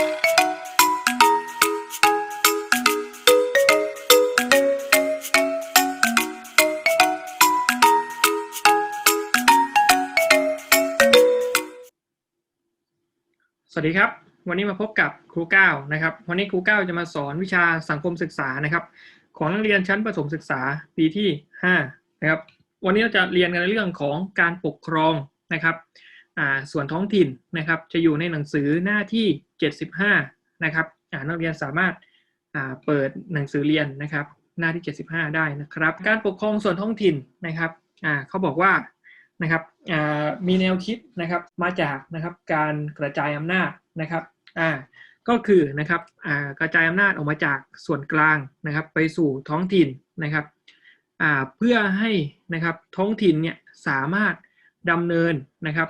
สวัสดีครับ วันนี้มาพบกับครูก้าวนะครับ วันนี้ครูก้าวจะมาสอนวิชาสังคมศึกษานะครับ ของนักเรียนชั้นประถมศึกษาปีที่5นะครับ วันนี้เราจะเรียนกันในเรื่องของการปกครองนะครับ ส่วนท้องถิ่นนะครับจะอยู่ในหนังสือหน้าที่ 75 นะครับอ่านักเรียนสามารถอ่าเปิดหนังสือเรียนนะครับหน้าที่ 75 ได้นะครับ การปกครองส่วนท้องถิ่นนะครับอ่าเขาบอกว่านะครับมีแนวคิดนะครับมาจากนะครับการกระจายอำนาจนะครับอ่าก็คือนะครับอ่ากระจายอำนาจออกมาจากส่วนกลางนะครับ ไปสู่ท้องถิ่นนะครับอ่าเพื่อให้นะครับท้องถิ่นเนี่ยสามารถ ดำเนินนะครับ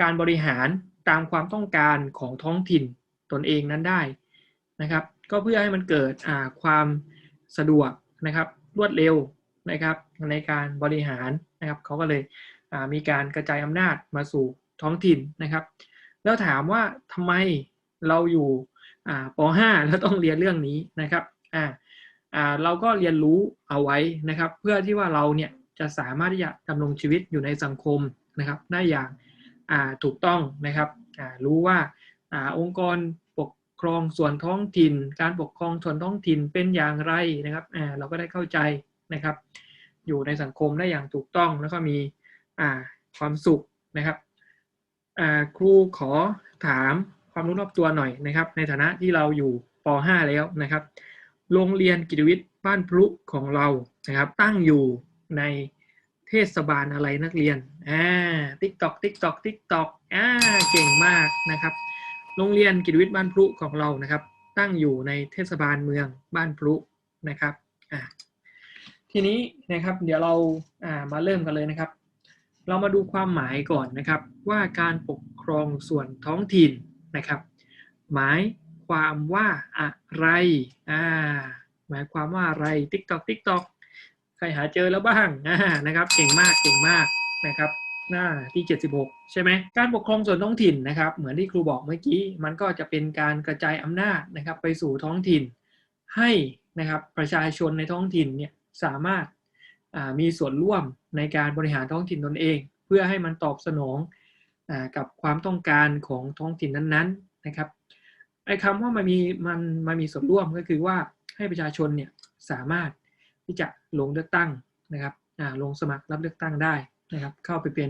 การบริหารตามความต้องการของท้องถิ่นตนเองนั้นได้นะครับ ก็เพื่อให้มันเกิดความสะดวกนะครับรวดเร็วนะครับ ในการบริหารนะครับเขาก็เลยมีการกระจายอำนาจมาสู่ท้องถิ่นนะครับ แล้วถามว่าทำไมเราอยู่ป .5 แล้วต้องเรียนเรื่องนี้นะครับเราก็เรียนรู้เอาไว้นะครับ เพื่อที่ว่าเราเนี่ย จะสามารถที่จะดำรงชีวิตอยู่ในสังคมนะครับได้อย่างถูกต้องนะครับรู้ว่าองค์กรปกครองส่วนท้องถิ่น การปกครองส่วนท้องถิ่นเป็นอย่างไรนะครับเราก็ได้เข้าใจนะครับ อยู่ในสังคมได้อย่างถูกต้องแล้วก็มีความสุขนะครับครูขอถามความรู้รอบตัวหน่อยนะครับ ในฐานะที่เราอยู่ป .5 แล้วนะครับ โรงเรียนกิจวิทย์บ้านพลุของเรานะครับ ตั้งอยู่ ในเทศบาลอะไรนักเรียน อ่า ติ๊กตอก ติ๊กตอก ติ๊กตอก อ่า เก่งมากนะครับ โรงเรียนกิจวิทย์บ้านพลุของเรานะครับ ตั้งอยู่ในเทศบาลเมืองบ้านพลุนะครับ อ่า ทีนี้นะครับ เดี๋ยวเรา อ่า มาเริ่มกันเลยนะครับ เรามาดูความหมายก่อนนะครับ ว่าการปกครองส่วนท้องถิ่นนะครับ หมายความว่าอะไร อ่า หมายความว่าอะไร ติ๊กตอก ติ๊กตอก ใครหาเจอแล้วบ้างนะครับ เก่งมากเก่งมากนะครับหน้าที่ 76 ใช่ไหมการปกครองส่วนท้องถิ่นนะครับ เหมือนที่ครูบอกเมื่อกี้ มันก็จะเป็นการกระจายอำนาจนะครับ ไปสู่ท้องถิ่น ให้นะครับประชาชนในท้องถิ่นเนี่ยสามารถมีส่วนร่วมในการบริหารท้องถิ่นตนเอง เพื่อให้มันตอบสนองอกับความต้องการของท้องถิ่นนั้นๆนะครับไอ้คำว่ามันมีมันมันมีส่วนร่วมก็คือว่าให้ประชาชนเนี่ยสามารถ ที่จะลงเลือกตั้งนะครับลงสมัครรับเลือกตั้งได้นะครับ เข้าไปเป็น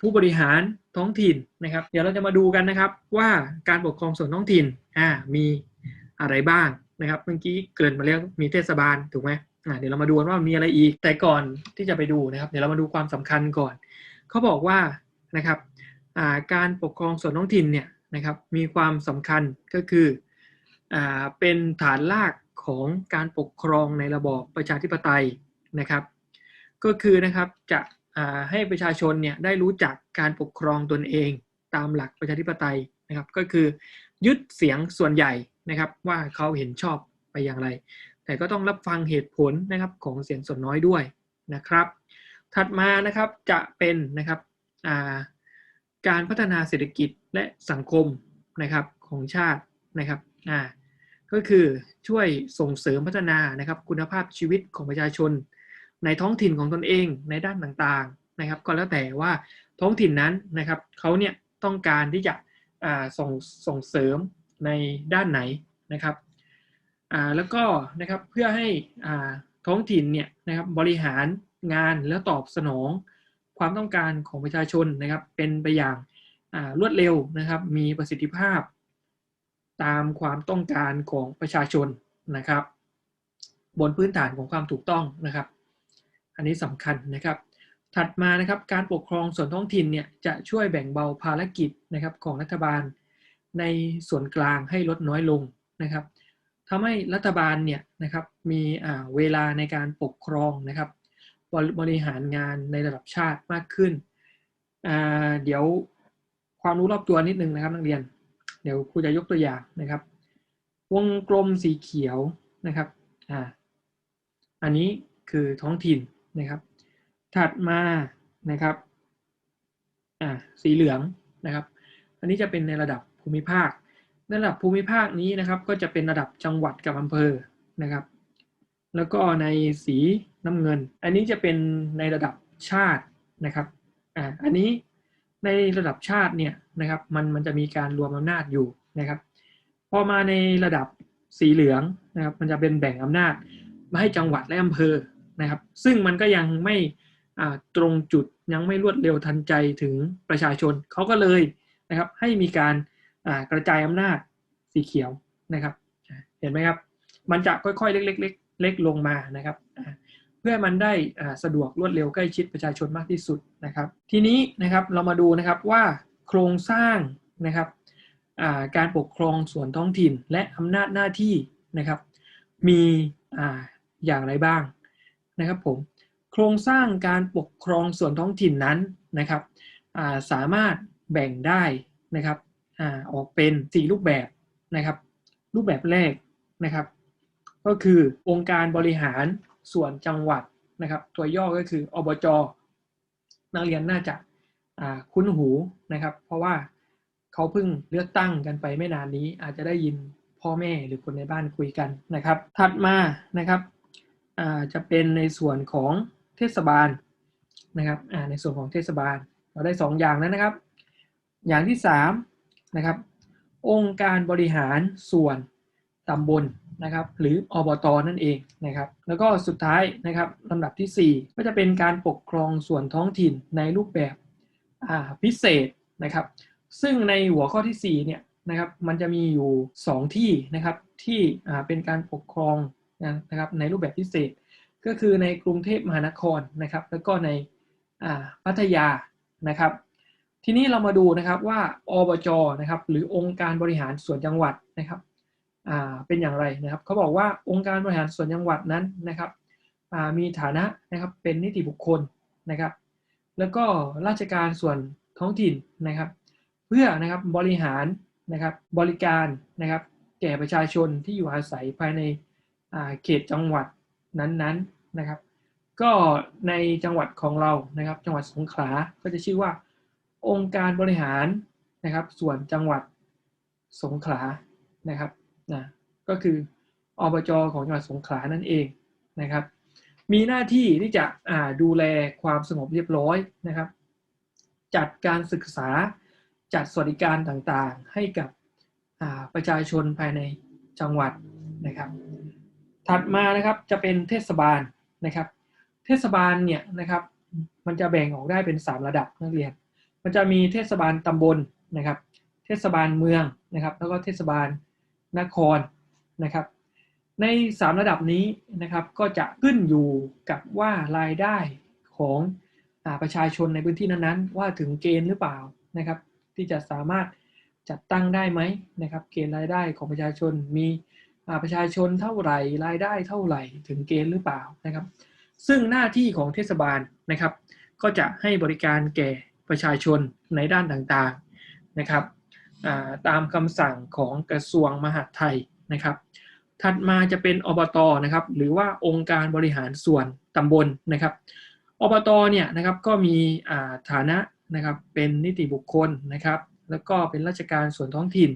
ผู้บริหารท้องถิ่นนะครับ เดี๋ยวเราจะมาดูกันนะครับว่าการปกครองส่วนท้องถิ่นมีอะไรบ้างนะครับ เมื่อกี้เกินมาแล้วมีเทศบาลถูกไหมเดี๋ยวเรามาดูว่ามีอะไรอีก แต่ก่อนที่จะไปดูนะครับ เดี๋ยวเรามาดูความสำคัญก่อน เขาบอกว่านะครับการปกครองส่วนท้องถิ่นเนี่ยนะครับมีความสำคัญก็คืออเป็นฐานราก ของการปกครองในระบอบประชาธิปไตยนะครับ ก็คือนะครับจะให้ประชาชนเนี่ยได้รู้จักการปกครองตนเองตามหลักประชาธิปไตยนะครับ ก็คือยึดเสียงส่วนใหญ่นะครับว่าเขาเห็นชอบไปอย่างไร แต่ก็ต้องรับฟังเหตุผลนะครับของเสียงส่วนน้อยด้วยนะครับ ถัดมานะครับจะเป็นนะครับการพัฒนาเศรษฐกิจและสังคมนะครับของชาตินะครับ ก็คือช่วยส่งเสริมพัฒนานะครับคุณภาพชีวิตของประชาชน ในท้องถิ่นของตนเองในด้านต่างๆนะครับ ก็แล้วแต่ว่าท้องถิ่นนั้นนะครับเขาเนี่ยต้องการที่จะส่งส่งเสริมในด้านไหนนะครับแล้วก็นะครับเพื่อให้ท้องถิ่นเนี่ยนะครับบริหารงานแล้วตอบสนองความต้องการของประชาชนนะครับเป็นไปอย่างรวดเร็วนะครับ มีประสิทธิภาพ ตามความต้องการของประชาชนนะครับ บนพื้นฐานของความถูกต้องนะครับ อันนี้สำคัญนะครับ ถัดมานะครับการปกครองส่วนท้องถิ่นเนี่ยจะช่วยแบ่งเบาภารกิจนะครับของรัฐบาลในส่วนกลางให้ลดน้อยลงนะครับทำให้รัฐบาลเนี่ยนะครับมีเวลาในการปกครองนะครับบริหารงานในระดับชาติมากขึ้น เดี๋ยวความรู้รอบตัวนิดนึงนะครับนักเรียน เดี๋ยวครูจะยกตัวอย่างนะครับ วงกลมสีเขียวนะครับอ่าอันนี้คือท้องถิ่นนะครับ ถัดมานะครับอ่าสีเหลืองนะครับ อันนี้จะเป็นในระดับภูมิภาคในระดับภูมิภาคนี้นะครับ ก็จะเป็นระดับจังหวัดกับอำเภอนะครับ แล้วก็ในสีน้ำเงิน อันนี้จะเป็นในระดับชาตินะครับอ่าอันนี้ในระดับชาติเนี่ย นะครับมันมันจะมีการรวมอำนาจอยู่นะครับพอมาในระดับสีเหลืองนะครับมันจะเป็นแบ่งอำนาจมาให้จังหวัดและอำเภอนะครับ ซึ่งมันก็ยังไม่ตรงจุดยังไม่รวดเร็วทันใจถึงประชาชนเขาก็เลยนะครับให้มีการกระจายอำนาจสีเขียวนะครับเห็นไหมครับมันจะค่อยๆ เล็กๆเล็กเล็กลงมานะครับ เพื่อให้มันได้สะดวกรวดเร็วใกล้ชิดประชาชนมากที่สุดนะครับ ทีนี้นะครับเรามาดูนะครับว่า โครงสร้างนะครับาการปกครองส่วนท้องถิ่นและอำนาจหน้าที่นะครับ มีออย่างไรบ้างนะครับผมโครงสร้างการปกครองส่วนท้องถิ่นนั้นนะครับาสามารถแบ่งได้นะครับอออกเป็น 4 รูปแบบนะครับ รูปแบบแรกนะครับ ก็คือองค์การบริหารส่วนจังหวัดนะครับ ตัวย่อก็คืออบจนักเรียนน่าจะ คุ้นหูนะครับ เพราะว่าเขาเพิ่งเลือกตั้งกันไปไม่นานนี้ อาจจะได้ยินพ่อแม่หรือคนในบ้านคุยกันนะครับ ถัดมานะครับจะเป็นในส่วนของเทศบาลนะครับในส่วนของเทศบาล เราได้ 2 อย่างแล้วนะครับ อย่างที่3นะครับองค์การบริหารส่วนตำบลนะครับ หรืออบตนั่นเองนะครับ แล้วก็สุดท้ายนะครับลำดับทีสี่4 ก็จะเป็นการปกครองส่วนท้องถิ่นในรูปแบบ พิเศษนะครับ ซึ่งในหัวข้อทีสี่4เนี่ยนะครับมันจะมีอยู่ 2 ที่นะครับที่เป็นการปกครองนะครับในรูปแบบพิเศษ ก็คือในกรุงเทพมหานครนะครับ แล้วก็ในพัทยานะครับ ทีนี้เรามาดูนะครับว่าอบจนะครับหรือองค์การบริหารส่วนจังหวัดนะครับเป็นอย่างไรนะครับเขาบอกว่าองค์การบริหารส่วนจังหวัดนั้นนะครับมีฐานะนะครับเป็นนิติบุคคลนะครับ แล้วก็ราชการส่วนท้องถิ่นนะครับ เพื่อนะครับบริหารนะครับบริการนะครับ แก่ประชาชนที่อยู่อาศัยภายในเขตจังหวัดนั้นๆนะครับ ก็ในจังหวัดของเรานะครับ จังหวัดสงขลาก็จะชื่อว่า องค์การบริหารนะครับ ส่วนจังหวัดสงขลานะครับนะก็คืออบจของจังหวัดสงขลานั่นเองนะครับ มีหน้าที่ที่จะดูแลความสงบเรียบร้อยนะครับ จัดการศึกษาจัดสวัสดิการต่างๆ ให้กับประชาชนภายในจังหวัดนะครับ ถัดมานะครับจะเป็นเทศบาลนะครับ เทศบาลเนี่ยนะครับมันจะแบ่งออกได้เป็น 3 ระดับนักเรียน มันจะมีเทศบาลตำบลนะครับ เทศบาลเมืองนะครับ แล้วก็เทศบาลนครนะครับ ใน 3 ระดับนี้นะครับก็จะขึ้นอยู่กับว่ารายได้ของอประชาชนในพื้นที่นั้นๆ ว่าถึงเกณฑ์หรือเปล่านะครับ ที่จะสามารถจัดตั้งได้ไหมนะครับ เกณฑ์รายได้ของประชาชนมีประชาชนเท่าไหร่รายได้เท่าไหร่ถึงเกณฑ์หรือเปล่านะครับ ซึ่งหน้าที่ของเทศบาลนะครับ ก็จะให้บริการแก่ประชาชนในด้านต่างๆนะครับตามคำสั่งของกระทรวงมหาดไทยนะครับ ถัดมาจะเป็นอบตนะครับหรือว่าองค์การบริหารส่วนตำบลนะครับอบตเนี่ยนะครับก็มีาฐานะนะครับเป็นนิติบุคคลนะครับ แล้วก็เป็นราชการส่วนท้องถิ่น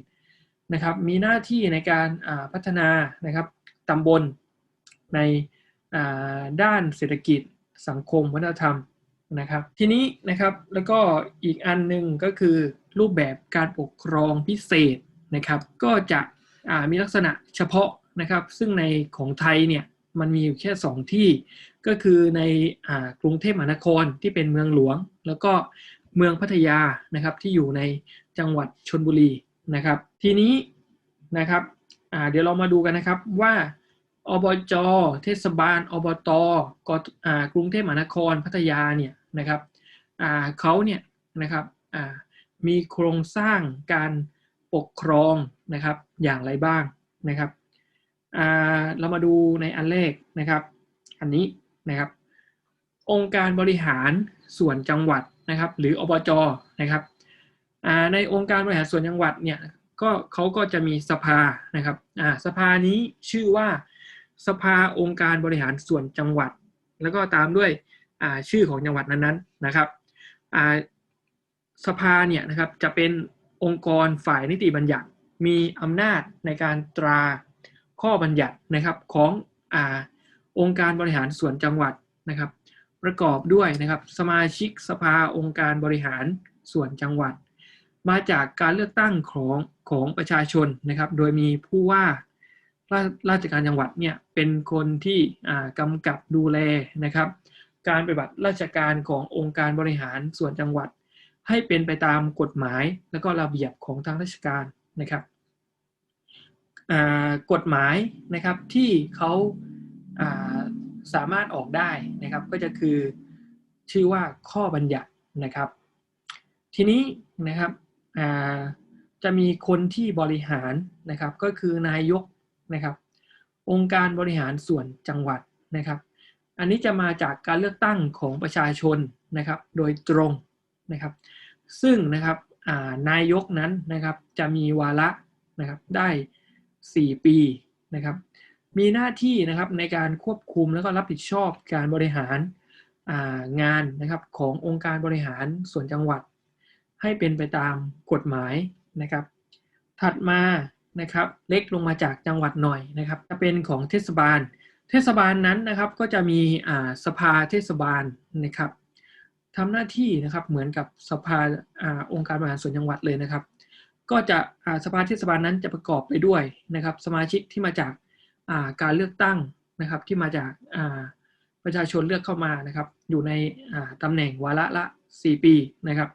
นะครับ มีหน้าที่ในการาพัฒนานะครับตำบลในด้านเศรษฐกิจสังคมวัฒนธรรมนะครับ ทีนี้นะครับแล้วก็อีกอันหนึ่งก็คือรูปแบบการปกครองพิเศษนะครับ ก็จะมีลักษณะเฉพาะ นะครับ ซึ่งในของไทยเนี่ยมันมีอยู่แค่ 2 ที่ ก็คือในอ่ากรุงเทพมหานครที่เป็นเมืองหลวง แล้วก็เมืองพัทยานะครับที่อยู่ในจังหวัดชนบุรีนะครับ ทีนี้นะครับอ่าเดี๋ยวเรามาดูกันนะครับว่าอบจเทศบาล อบตกอ่ากรุงเทพมหานครพัทยาเนี่ยนะครับอ่าเขาเนี่ยนะครับอ่ามีโครงสร้างการปกครองนะครับอย่างไรบ้างนะครับ เรามาดูในอันแรกนะครับ อันนี้นะครับ องค์การบริหารส่วนจังหวัดนะครับ หรืออบจนะครับในองค์การบริหารส่วนจังหวัดเนี่ยก็เขาก็จะมีสภานะครับสภานี้ชื่อว่าสภาองค์การบริหารส่วนจังหวัด แล้วก็ตามด้วยชื่อของจังหวัดนั้นๆนะครับสภาเนี่ยนะครับจะเป็นองค์กรฝ่ายนิติบัญญัติ มีอำนาจในการตรา ข้อบัญญัตินะครับของอองค์การบริหารส่วนจังหวัดนะครับ ประกอบด้วยนะครับสมาชิกสภาองค์การบริหารส่วนจังหวัด มาจากการเลือกตั้งของของประชาชนนะครับ โดยมีผู้ว่าราราชการจังหวัดเนี่ยเป็นคนที่อ่ากำกับดูแลนะครับ การปฏิบัติราชการขององค์การบริหารส่วนจังหวัด ให้เป็นไปตามกฎหมายและก็ระเบียบของทางราชการนะครับ กฎหมายนะครับที่เขาาสามารถออกได้นะครับก็จะคือชื่อว่าข้อบัญญัตินะครับ ทีนี้นะครับจะมีคนที่บริหารนะครับก็คือนายกนะครับ องค์การบริหารส่วนจังหวัดนะครับ อันนี้จะมาจากการเลือกตั้งของประชาชนนะครับโดยตรงนะครับ ซึ่งนะครับานายกนั้นนะครับจะมีวาระนะครับได้ 4 ปีนะครับมีหน้าที่นะครับในการควบคุมแล้วก็รับผิดชอบการบริหารางานนะครับขององค์การบริหารส่วนจังหวัด ให้เป็นไปตามกฎหมายนะครับ ถัดมานะครับเล็กลงมาจากจังหวัดหน่อยนะครับ จะเป็นของเทศบาล เทศบาลนั้นนะครับก็จะมีสภาเทศบาลนะครับทำหน้าที่นะครับเหมือนกับสภาอาองค์การบริหารส่วนจังหวัดเลยนะครับ ก็จะสภาเทศบาลนั้นจะประกอบไปด้วยนะครับ สมาชิกที่มาจากาการเลือกตั้งนะครับ ที่มาจากาประชาชนเลือกเข้ามานะครับ อยู่ในอ่าตำแหน่งวาระละ 4 ปีนะครับ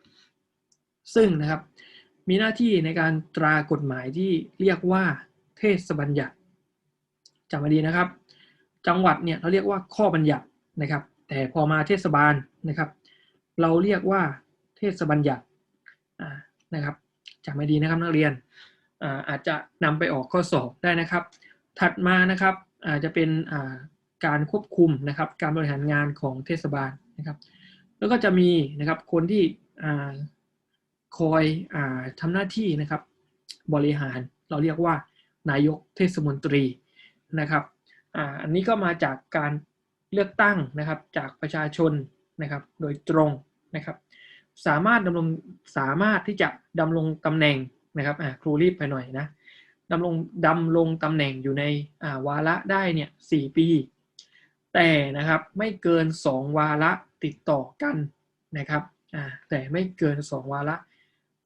ซึ่งนะครับมีหน้าที่ในการตรากฎหมายที่เรียกว่าเทศบัญญัติจำมาดีนะครับ จังหวัดเนี่ยเราเรียกว่าข้อบัญญัตินะครับ แต่พอมาเทศบาลนะครับ เราเรียกว่าเทศบัญญัตินะครับ จำมาดีนะครับนักเรียนอาอาจจะนำไปออกข้อสอบได้นะครับ ถัดมานะครับอาจจะเป็นาการควบคุมนะครับ การบริหารงานของเทศบาลนะครับ แล้วก็จะมีนะครับคนที่คอยอาทำหน้าที่นะครับ บริหารเราเรียกว่านายกเทศมนตรีนะครับออันนี้ก็มาจากการเลือกตั้งนะครับจากประชาชนนะครับ โดยตรงนะครับ สามารถดำรงสามารถที่จะดำรงตำแหน่งนะครับอ่าครูรีบไปหน่อยนะดำรงดำรงตำแหน่งอยู่ในอ่าวาระได้เนี่ยสี่ปี แต่นะครับไม่เกิน 2 วาระติดต่อกันนะครับอ่าแต่ไม่เกิน 2 วาระ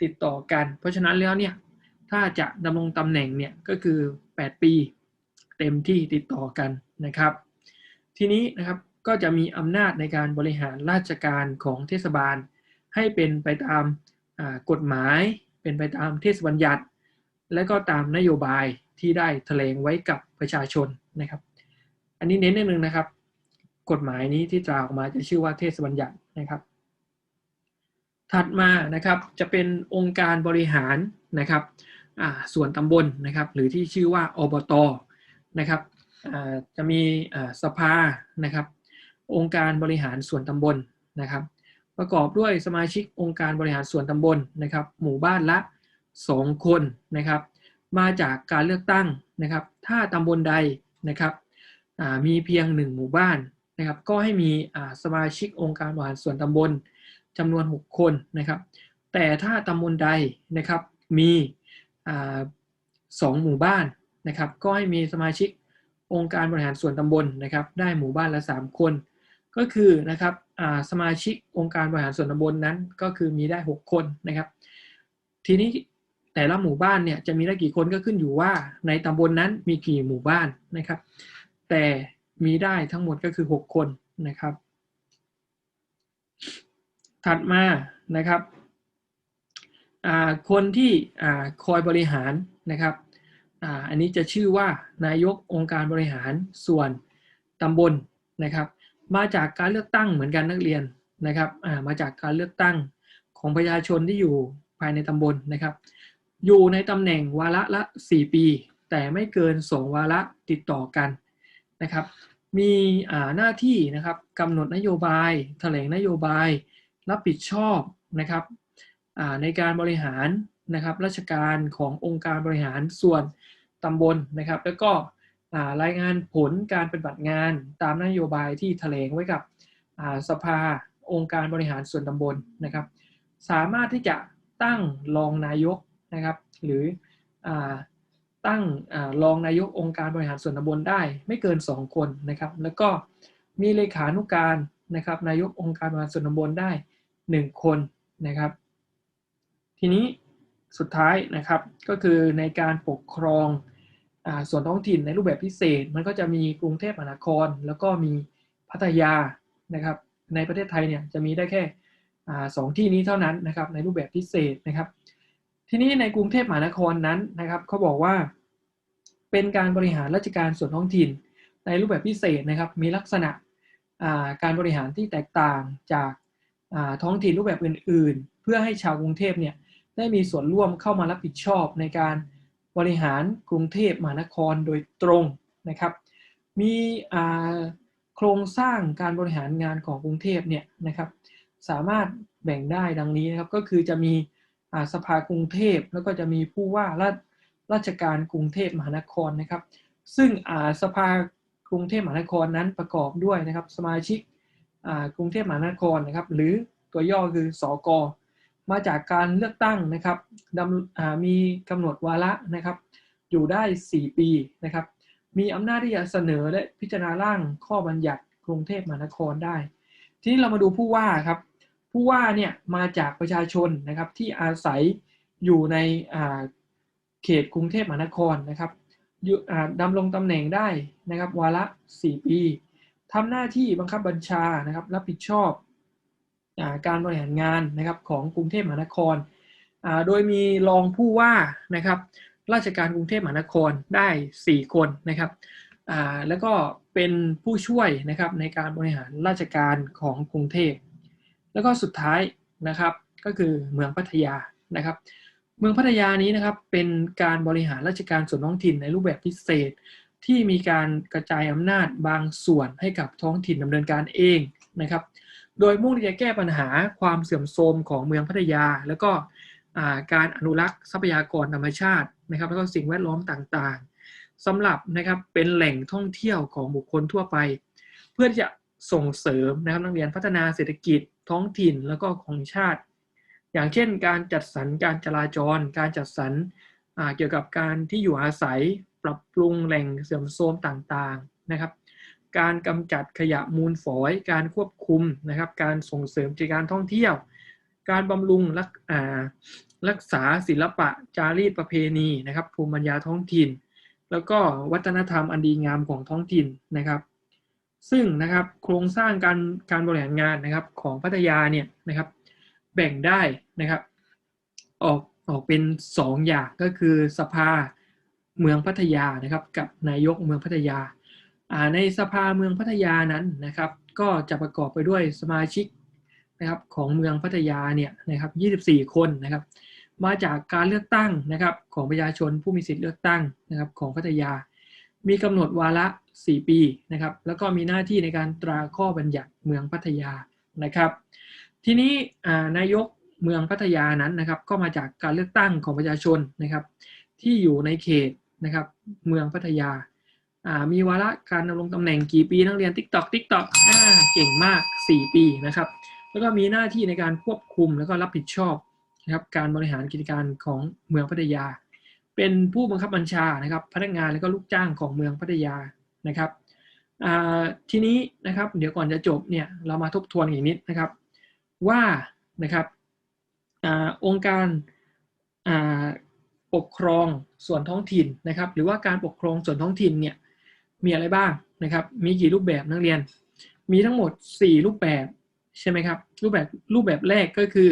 ติดต่อกัน เพราะฉะนั้นแล้วเนี่ยถ้าจะดำรงตำแหน่งเนี่ยก็คือ 8 ปี เต็มที่ติดต่อกันนะครับ ทีนี้นะครับก็จะมีอำนาจในการบริหารราชการของเทศบาล ให้เป็นไปตามกฎหมาย เป็นไปตามเทศบัญญัติ และก็ตามนโยบายที่ได้แถลงไว้กับประชาชนนะครับ อันนี้เน้นนิดนึงนะครับ กฎหมายนี้ที่ตราออกมาจะชื่อว่าเทศบัญญัตินะครับ ถัดมานะครับจะเป็นองค์การบริหารนะครับส่วนตำบลนะครับหรือที่ชื่อว่าอบตนะครับจะมีสภานะครับ องค์การบริหารส่วนตำบลนะครับ ประกอบด้วยสมาชิกองค์การบริหารส่วนตำบลนะครับ หมู่บ้านละ 2 คนนะครับ มาจากการเลือกตั้งนะครับ ถ้าตำบลใดนะครับมีเพียง 1 หมู่บ้านนะครับ ก็ให้มีสมาชิกองค์การบริหารส่วนตำบลจำนวน 6 คนนะครับ แต่ถ้าตำบลใดนะครับมีสองหมู่บ้านนะครับ ก็ให้มีสมาชิกองค์การบริหารส่วนตำบลนะครับ ได้หมู่บ้านละ 3 คน ก็คือนะครับ สมาชิกองค์การบริหารส่วนตำบลนั้น ก็คือมีได้ 6 คนนะครับ ทีนี้แต่ละหมู่บ้านเนี่ยจะมีได้กี่คนก็ขึ้นอยู่ว่าในตำบลนั้นมีกี่หมู่บ้านนะครับ แต่มีได้ทั้งหมดก็คือ 6 คนนะครับ ถัดมานะครับคนที่คอยบริหารนะครับอ,อันนี้จะชื่อว่านายกองค์การบริหารส่วนตำบลนะครับ มาจากการเลือกตั้งเหมือนกันนักเรียนนะครับอ่ามาจากการเลือกตั้งของประชาชนที่อยู่ภายในตำบลนะครับ อยู่ในตำแหน่งวาระละ 4 ปี แต่ไม่เกิน 2 วาระติดต่อกันนะครับ มีอ่าหน้าที่นะครับกำหนดนโยบายแถลงนโยบาย รับผิดชอบนะครับอ่าในการบริหารนะครับราชการขององค์การบริหารส่วนตำบลนะครับ แล้วก็ รายงานผลการปฏิบัติงานตามนโยบายที่แถลงไว้กับสภาองค์การบริหารส่วนตำบลนะครับ สามารถที่จะตั้งรองนายกนะครับหรืออตั้งรองนายกองค์การบริหารส่วนตำบลได้ไม่เกิน 2 คนนะครับ แล้วก็มีเลขานุการนะครับนายกองค์การบริหารส่วนตำบลได้ 1 คนนะครับ ทีนี้สุดท้ายนะครับก็คือในการปกครอง ส่วนท้องถิ่นในรูปแบบพิเศษ มันก็จะมีกรุงเทพมหานคร แล้วก็มีพัทยานะครับ ในประเทศไทยเนี่ยจะมีได้แค่สองที่นี้เท่านั้นนะครับในรูปแบบพิเศษนะครับ ทีนี้ในกรุงเทพมหานครนั้นนะครับเขาบอกว่า เป็นการบริหารราชการส่วนท้องถิ่น ในรูปแบบพิเศษนะครับ มีลักษณะการบริหารที่แตกต่างจากาท้องถิ่นรูปแบบอื่น ๆ เพื่อให้ชาวกรุงเทพเนี่ยได้มีส่วนร่วมเข้ามารับผิดชอบในการ บริหารกรุงเทพมหานครโดยตรงนะครับ มีโครงสร้างการบริหารงานของกรุงเทพเนี่ยนะครับ สามารถแบ่งได้ดังนี้นะครับ ก็คือจะมีสภากรุงเทพแล้วก็จะมีผู้ว่าราชราชการกรุงเทพมหานครนะครับ ซึ่งสภากรุงเทพมหานครนั้นประกอบด้วยนะครับ สมาชิกกรุงเทพมหานครนะครับ หรือตัวย่อคือสอก มาจากการเลือกตั้งนะครับมีกำหนดวาระนะครับ อยู่ได้ 4 ปีนะครับ มีอำนาจที่จะเสนอและพิจารณาร่างข้อบัญญัติกรุงเทพมหานครได้ ทีนี้เรามาดูผู้ว่าครับ ผู้ว่าเนี่ยมาจากประชาชนนะครับที่อาศัยอยู่ในเขตกรุงเทพมหานครนะครับดำรงตำแหน่งได้นะครับวาระ 4 ปีทำหน้าที่บังคับบัญชานะครับ รับผิดชอบ การบริหารงานนะครับของกรุงเทพมหานคร โดยมีรองผู้ว่านะครับราชการกรุงเทพมหานครได้ 4 คนนะครับแล้วก็เป็นผู้ช่วยนะครับในการบริหารราชการของกรุงเทพ แล้วก็สุดท้ายนะครับก็คือเมืองพัทยานะครับ เมืองพัทยานี้นะครับเป็นการบริหารราชการส่วนท้องถิ่นในรูปแบบพิเศษ ที่มีการกระจายอำนาจบางส่วนให้กับท้องถิ่นดำเนินการเองนะครับ โดยมุ่งที่จะแก้ปัญหาความเสื่อมโทรมของเมืองพัทยา แล้วก็การอนุรักษ์ทรัพยากรธรรมชาตินะครับ แล้วก็สิ่งแวดล้อมต่างๆสำหรับนะครับเป็นแหล่งท่องเที่ยวของบุคคลทั่วไป เพื่อที่จะส่งเสริมนะครับนักเรียนพัฒนาเศรษฐกิจท้องถิ่นแล้วก็ของชาติ อย่างเช่น การจัดสรรการจราจร การจัดสรรเกี่ยวกับการที่อยู่อาศัยปรับปรุงแหล่งเสื่อมโทรมต่างๆนะครับ การกำจัดขยะมูลฝอย การควบคุมนะครับ การส่งเสริมกิจการท่องเที่ยว การบำรุงรักอ่ารักษาศิลปะจารีตประเพณีนะครับภูมิปัญญาท้องถิ่น แล้วก็วัฒนธรรมอันดีงามของท้องถิ่นนะครับ ซึ่งนะครับโครงสร้างการการบริหารงานนะครับของพัทยาเนี่ยนะครับ แบ่งได้นะครับ ออกออกเป็น 2 อย่างก็คือสภาเมืองพัทยานะครับ กับนายกเมืองพัทยา ในสภาเมืองพัทยานั้นนะครับ ก็จะประกอบไปด้วยสมาชิกนะครับของเมืองพัทยาเนี่ยนะครับ 24 คนนะครับ มาจากการเลือกตั้งนะครับของประชาชนผู้มีสิทธิ์เลือกตั้งนะครับของพัทยา มีกำหนดวาระ 4 ปีนะครับ แล้วก็มีหน้าที่ในการตราข้อบัญญัติเมืองพัทยานะครับ ทีนี้นายกเมืองพัทยานั้นนะครับ ก็มาจากการเลือกตั้งของประชาชนนะครับ ที่อยู่ในเขตนะครับเมืองพัทยา มีวาระการดำรงตำแหน่งกี่ปีนักเรียน TikTok TikTok อ่าเก่งมาก 4 ปีนะครับ แล้วก็มีหน้าที่ในการควบคุมแล้วก็รับผิดชอบนะครับการบริหารกิจการของเมืองพัทยา เป็นผู้บังคับบัญชานะครับ พนักงานและก็ลูกจ้างของเมืองพัทยานะครับทีนี้นะครับเดี๋ยวก่อนจะจบเนี่ยเรามาทบทวนอีกนิดนะครับ ว่านะครับอองค์การปกครองส่วนท้องถิ่นนะครับ หรือว่าการปกครองส่วนท้องถิ่นเนี่ย มีอะไรบ้างนะครับ มีกี่รูปแบบนักเรียน มีทั้งหมด 4 รูปแบบใช่ไหมครับ รูปแบบรูปแบบแรกก็คือ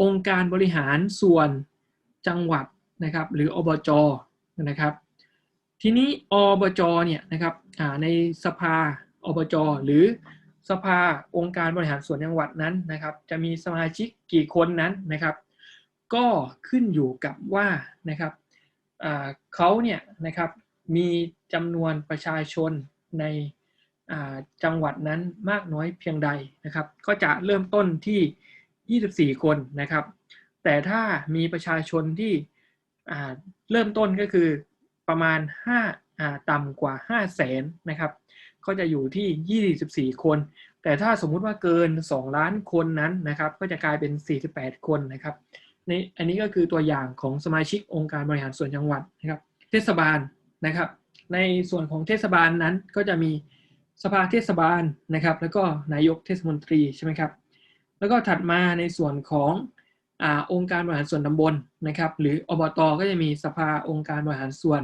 องค์การบริหารส่วนจังหวัดนะครับ หรืออบจนะครับ ทีนี้อบจเนี่ยนะครับในสภาอบจหรือสภาองค์การบริหารส่วนจังหวัดนั้นนะครับ จะมีสมาชิกกี่คนนั้นนะครับ ก็ขึ้นอยู่กับว่านะครับเขาเนี่ยนะครับมี จำนวนประชาชนในจังหวัดนั้นมากน้อยเพียงใดนะครับ ก็จะเริ่มต้นที่ 24 คนนะครับ แต่ถ้ามีประชาชนที่เริ่มต้นก็คือประมาณ5าต่ำกว่า 5 0 0แสนนะครับ ก็จะอยู่ที่ 24 คน แต่ถ้าสมมุติว่าเกิน 2 ล้านคนนั้นนะครับ ก็จะกลายเป็น 48 คนนะครับในอันนี้ก็คือตัวอย่างของสมาชิกองค์การบริหารส่วนจังหวัดนะครับ เทศบาลนะครับ ในส่วนของเทศบาลนั้นก็จะมีสภาเทศบาลนะครับ แล้วก็นายกเทศมนตรีใช่ไหมครับ แล้วก็ถัดมาในส่วนของอองค์การบริหารส่วนตำบลนะครับ หรืออบตก็จะมีสภาองค์การบริหารส่วน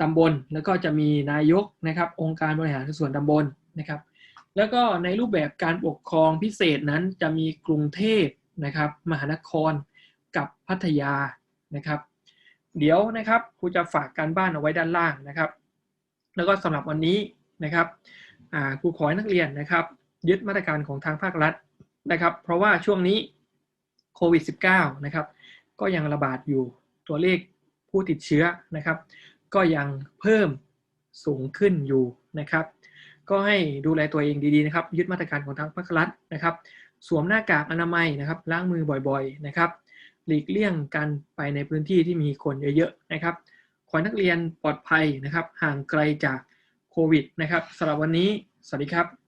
ตำบล แล้วก็จะมีนายกนะครับ องค์การบริหารส่วนตำบลนะครับ แล้วก็ในรูปแบบการปกครองพิเศษนั้นจะมีกรุงเทพนะครับ มหานครกับพัทยานะครับ เดี๋ยวนะครับครูจะฝากการบ้านเอาไว้ด้านล่างนะครับ แล้วก็สำหรับวันนี้นะครับครูขอให้นักเรียนนะครับ ยึดมาตรการของทางภาครัฐนะครับ เพราะว่าช่วงนี้โควิด -19 นะครับ ก็ยังระบาดอยู่ตัวเลขผู้ติดเชื้อนะครับ ก็ยังเพิ่มสูงขึ้นอยู่นะครับ ก็ให้ดูแลตัวเองดีๆนะครับ ยึดมาตรการของทางภาครัฐนะครับ สวมหน้ากากอนามัยนะครับ ล้างมือบ่อยๆนะครับ หลีกเลี่ยงการไปในพื้นที่ที่มีคนเยอะๆนะครับ อให้นักเรียนปลอดภัยนะครับ ห่างไกลจากโควิดนะครับสำหรับวันนี้ สวัสดีครับ